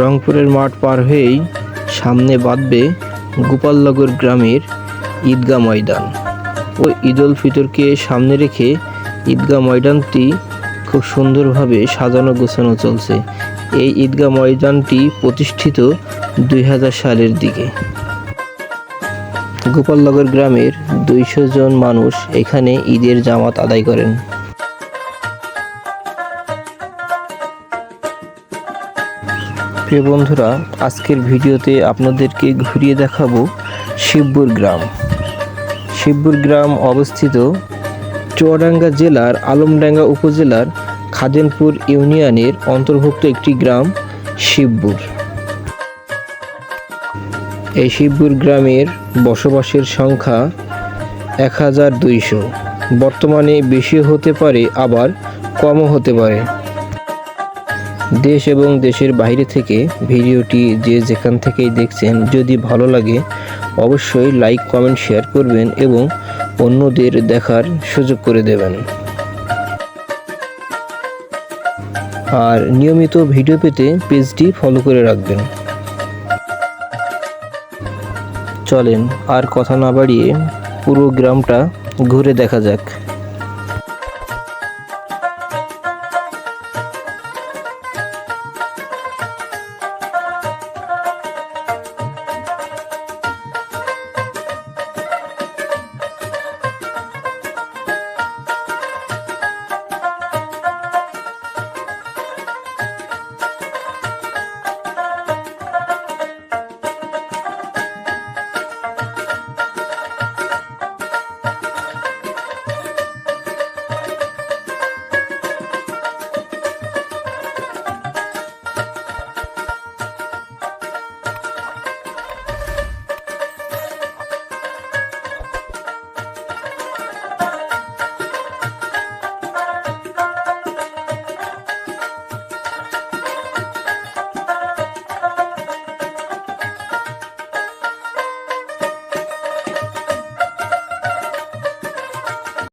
রংপুরের মাঠ পার হয়েই সামনে বাঁধবে গোপালনগর গ্রামের ঈদগাহ ময়দান। ও ঈদ উল ফিতরকে সামনে রেখে ঈদগাহ ময়দানটি খুব সুন্দরভাবে সাজানো গোছানো চলছে। এই ঈদগাহ ময়দানটি প্রতিষ্ঠিত দুই হাজার সালের দিকে। গোপালনগর গ্রামের দুইশো জন মানুষ এখানে ঈদের জামাত আদায় করেন। প্রিয় বন্ধুরা, আজকের ভিডিওতে আপনাদেরকে ঘুরিয়ে দেখাবো শিবপুর গ্রাম। শিবপুর গ্রাম অবস্থিত চুয়াডাঙ্গা জেলার আলমডাঙ্গা উপজেলার খাদেনপুর ইউনিয়নের অন্তর্ভুক্ত একটি গ্রাম শিবপুর। এই শিবপুর গ্রামের বসবাসের সংখ্যা এক হাজার দুইশো। বর্তমানে বেশি হতে পারে, আবার কমও হতে পারে। দেশ এবং দেশের বাইরে থেকে ভিডিওটি যে যেখান থেকেই দেখছেন যদি ভালো লাগে, অবশ্যই লাইক, কমেন্ট, শেয়ার করবেন এবং অন্যদের দেখার সুযোগ করে দেবেন। আর নিয়মিত ভিডিও পেতে পেজটি ফলো করে রাখবেন। চলেন আর কথা না বাড়িয়ে পুরো গ্রামটা ঘুরে দেখা যাক।